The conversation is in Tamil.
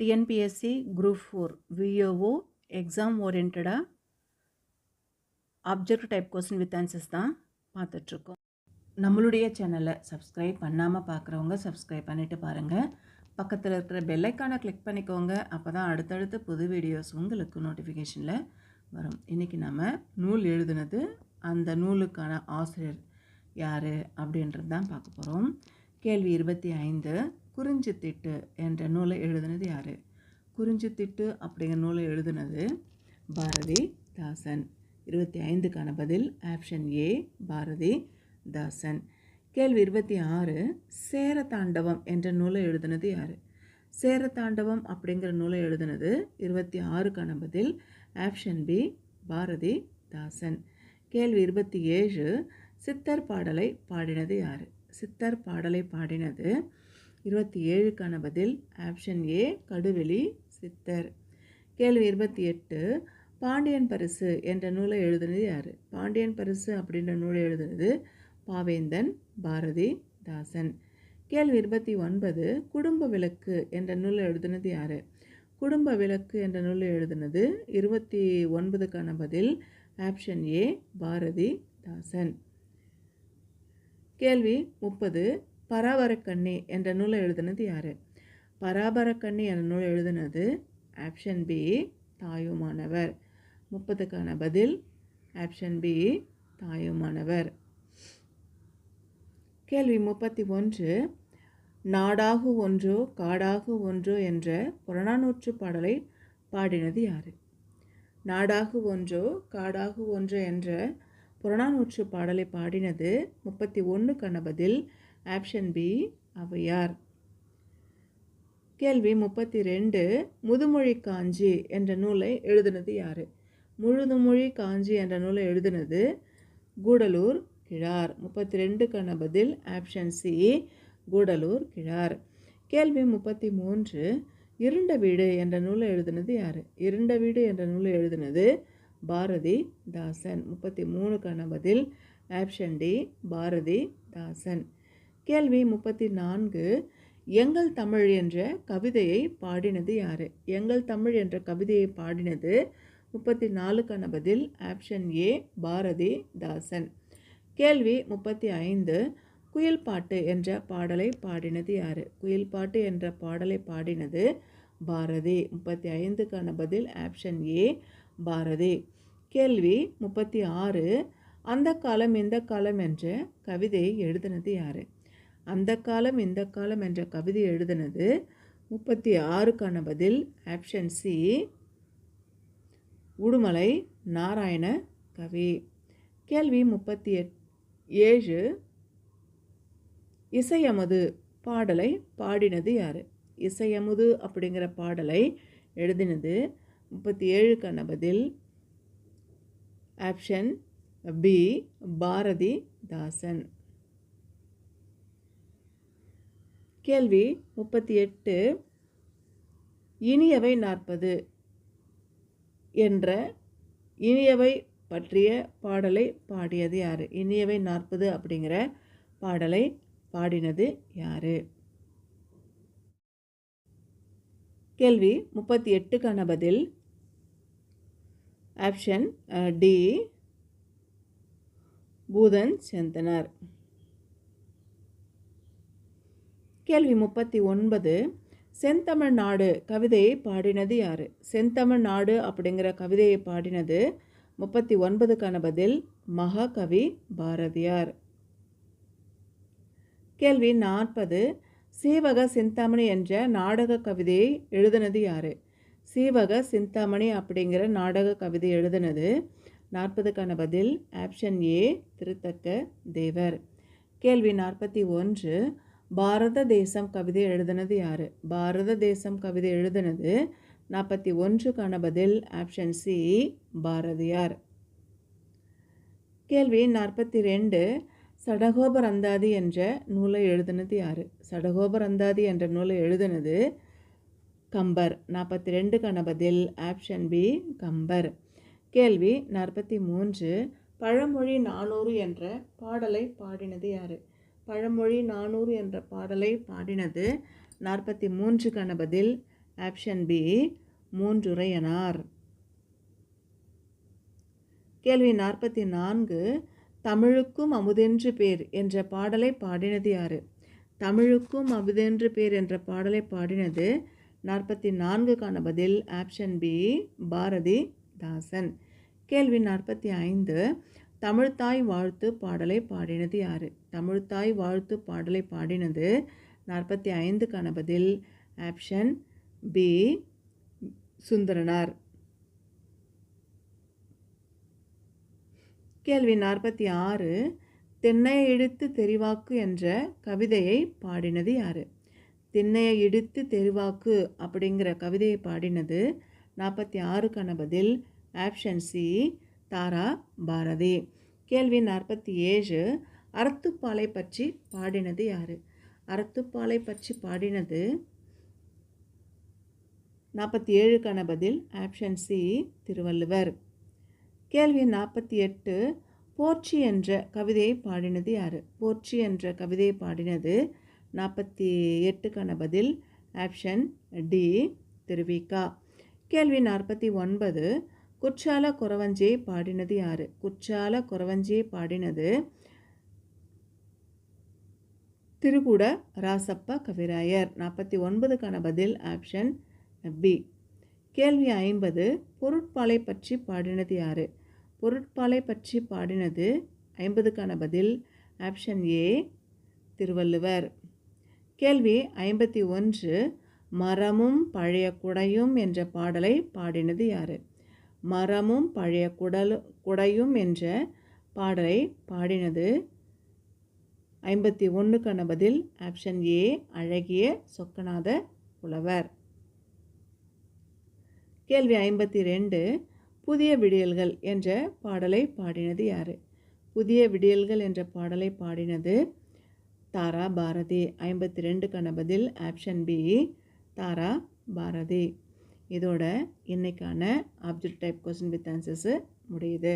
TNPSC group four VAO exam ஓரியன்டாக object type question with answers தான் பார்த்துட்ருக்கோம். நம்மளுடைய சேனலை சப்ஸ்கிரைப் பண்ணாமல் பார்க்குறவங்க சப்ஸ்கிரைப் பண்ணிவிட்டு பாருங்கள் பக்கத்தில் இருக்கிற பெல்லைக்கானை கிளிக் பண்ணிக்கோங்க. அப்போ தான் அடுத்தடுத்த புது வீடியோஸ் உங்களுக்கு நோட்டிஃபிகேஷனில் வரும். இன்றைக்கி நம்ம நூல் எழுதுனது அந்த நூலுக்கான ஆசிரியர் யார் அப்படின்றது தான் பார்க்க போகிறோம் கேள்வி இருபத்தி ஐந்து. குறிஞ்சித்திட்டு என்ற நூலை எழுதினது யார்? குறிஞ்சித்திட்டு அப்படிங்கிற நூலை எழுதுனது பாரதி தாசன் இருபத்தி ஐந்துக்கான பதில் ஆப்ஷன் ஏ பாரதி தாசன் கேள்வி இருபத்தி ஆறு சேரதாண்டவம் என்ற நூலை எழுதினது யார்? சேரதாண்டவம் அப்படிங்கிற நூலை எழுதுனது இருபத்தி ஆறுக்கான பதில் ஆப்ஷன் பி பாரதி தாசன் கேள்வி இருபத்தி ஏழு சித்தர் பாடலை பாடினது யார்? சித்தர் பாடலை பாடினது இருபத்தி ஏழுக்கான பதில் ஆப்ஷன் ஏ கடுவெளி சித்தர். கேள்வி இருபத்தி எட்டு பாண்டியன் பரிசு என்ற நூலை எழுதுனது யார்? பாண்டியன் பரிசு அப்படின்ற நூலை எழுதுனது பாவேந்தன் பாரதி தாசன். கேள்வி இருபத்தி ஒன்பது குடும்ப விளக்கு என்ற நூலை எழுதுனது யார்? குடும்ப விளக்கு என்ற நூலை எழுதுனது இருபத்தி ஒன்பதுக்கான பதில் ஆப்ஷன் ஏ பாரதி தாசன். கேள்வி முப்பது பராபரக்கண்ணி என்ற நூலை எழுதுனது யார்? பராபரக்கண்ணி என்ற நூலை எழுதுனது ஆப்ஷன் பி தாயுமானவர். முப்பதுக்கான பதில் ஆப்ஷன் பி தாயுமானவர். கேள்வி முப்பத்தி ஒன்று. நாடாகு ஒன்றோ காடாகு ஒன்று என்ற புறநானூற்று பாடலை பாடினது யார்? நாடாகு ஒன்றோ காடாகு ஒன்று என்ற புறநானூற்று பாடலை பாடினது முப்பத்தி ஒன்றுக்கான பதில் ஆப்ஷன் பி ஔவையார் கேள்வி முப்பத்தி ரெண்டு முதுமொழி காஞ்சி என்ற நூலை எழுதுனது யார்? முழுதுமொழி காஞ்சி என்ற நூலை எழுதுனது கூடலூர் கிழார். முப்பத்தி ரெண்டுக்கான பதில் ஆப்ஷன் சி கூடலூர் கிழார். கேள்வி முப்பத்தி மூன்று இருண்ட வீடு என்ற நூலை எழுதுனது யார்? இருண்ட வீடு என்ற நூலை எழுதுனது பாரதி தாசன். முப்பத்தி மூணுக்கான பதில் ஆப்ஷன் டி பாரதி தாசன். கேள்வி முப்பத்தி நான்கு எங்கள் தமிழ் என்ற கவிதையை பாடினது யார்? எங்கள் தமிழ் என்ற கவிதையை பாடினது முப்பத்தி நாலுக்கான பதில் ஆப்ஷன் ஏ பாரதி தாசன். கேள்வி முப்பத்தி ஐந்து குயில் பாட்டு என்ற பாடலை பாடினது யார்? குயில் பாட்டு என்ற பாடலை பாடினது பாரதி. முப்பத்தி ஐந்துக்கான பதில் ஆப்ஷன் ஏ பாரதி. கேள்வி முப்பத்தி ஆறு அந்த காலம் இந்த காலம் என்ற கவிதையை எழுதினது யார்? அந்த காலம் இந்த காலம் என்ற கவிதை எழுதினது முப்பத்தி ஆறுக்கான பதில் ஆப்ஷன் சி உடுமலை நாராயண கவி. கேள்வி முப்பத்தி எட் ஏழு இசையமது பாடலை பாடினது யார்? இசையமுது அப்படிங்கிற பாடலை எழுதினது முப்பத்தி ஏழுக்கான பதில் ஆப்ஷன் பி பாரதி தாசன். கேள்வி முப்பத்தி எட்டு இனியவை நாற்பது என்ற இனியவை பற்றிய பாடலை பாடியது யார்? இனியவை நாற்பது அப்படிங்கிற பாடலை பாடினது யார்? கேள்வி முப்பத்தி எட்டுக்கான பதில். Option D. பூதன் செந்தனார். கேள்வி முப்பத்தி ஒன்பது செந்தமிழ் நாடு கவிதையை பாடினது யார்? செந்தமிழ் நாடு அப்படிங்கிற கவிதையை பாடினது முப்பத்தி ஒன்பதுக்கான பதில் மகாகவி பாரதியார். கேள்வி நாற்பது சீவக சிந்தாமணி என்ற நாடக கவிதையை எழுதினது யார்? சீவக சிந்தாமணி அப்படிங்கிற நாடக கவிதை எழுதினது நாற்பதுக்கான பதில் ஆப்ஷன் ஏ திருத்தக்க தேவர். கேள்வி நாற்பத்தி ஒன்று பாரத தேசம் கவிதை எழுதினது யார்? பாரத தேசம் கவிதை எழுதினது நாற்பத்தி ஒன்றுக்கான பதில் ஆப்ஷன் சி பாரதியார். கேள்வி நாற்பத்தி ரெண்டு சடகோபர் அந்தாதி என்ற நூலை எழுதினது யார்? சடகோபர் அந்தாதி என்ற நூலை எழுதினது கம்பர். நாற்பத்தி ரெண்டுக்கான பதில் ஆப்ஷன் பி கம்பர். கேள்வி நாற்பத்தி மூன்று பழமொழி நானூறு என்ற பாடலை பாடினது யார்? பழமொழி நானூறு என்ற பாடலை பாடினது. நாற்பத்தி மூன்று கணபதில் ஆப்ஷன் பி மூன்றுரையனார். கேள்வி நாற்பத்தி நான்கு தமிழுக்கும் அமுதென்று பேர் என்ற பாடலை பாடினது யாரு? தமிழுக்கும் அமுதென்று பேர் என்ற பாடலை பாடினது. நாற்பத்தி நான்குக்கான பதில் ஆப்ஷன் பி பாரதி தாசன் கேள்வி நாற்பத்தி ஐந்து தமிழ்த்தாய் வாழ்த்து பாடலை பாடினது யாரு? தமிழ்தாய் வாழ்த்து பாடலை பாடினது நாற்பத்தி ஐந்துக்கான பதில் ஆப்ஷன் பி சுந்தரனார். கேள்வி நாற்பத்தி ஆறு தென்னையை இடித்து தெரிவாக்கு என்ற கவிதையை பாடினது யார்? திண்ணையை இடித்து தெரிவாக்கு அப்படிங்கிற கவிதையை பாடினது நாற்பத்தி ஆறுக்கான பதில் ஆப்ஷன் சி தாரா பாரதி. கேள்வி நாற்பத்தி ஏழு அறத்துப்பாலை பற்றி பாடினது யார்? அறத்துப்பாலை பற்றி பாடினது நாற்பத்தி ஏழுக்கான பதில் ஆப்ஷன் சி திருவள்ளுவர். கேள்வி நாற்பத்தி எட்டு போர்ச்சி என்ற கவிதையை பாடினது யார்? போர்ச்சி என்ற கவிதையை பாடினது நாற்பத்தி எட்டுக்கான பதில் ஆப்ஷன் டி திருவிகா கேள்வி நாற்பத்தி ஒன்பது. குற்றால குறவஞ்சே பாடினது யார்? குற்றால குறவஞ்சே பாடினது திருகுட ராசப்ப கவிராயர். நாற்பத்தி ஒன்பதுக்கான பதில் ஆப்ஷன் பி கேள்வி ஐம்பது. பொருட்பாலை பற்றி பாடினது யார்? பொருட்பாலை பற்றி பாடினது ஐம்பதுக்கான பதில் ஆப்ஷன் ஏ திருவள்ளுவர். கேள்வி ஐம்பத்தி ஒன்று. மரமும் பழைய குடையும் என்ற பாடலை பாடினது யார்? மரமும் பழைய குடல் குடையும் என்ற பாடலை பாடினது. ஐம்பத்தி ஒன்றுக்கான பதில் ஆப்ஷன் ஏ அழகிய சொக்கநாத புலவர். கேள்வி ஐம்பத்தி ரெண்டு புதிய விடியல்கள் என்ற பாடலை பாடினது யார்? புதிய விடியல்கள் என்ற பாடலை பாடினது தாரா பாரதி. ஐம்பத்தி ரெண்டுக்கான பதில் ஆப்ஷன் பி தாரா பாரதி. இதோட இன்றைக்கான object type question with answers முடியுது.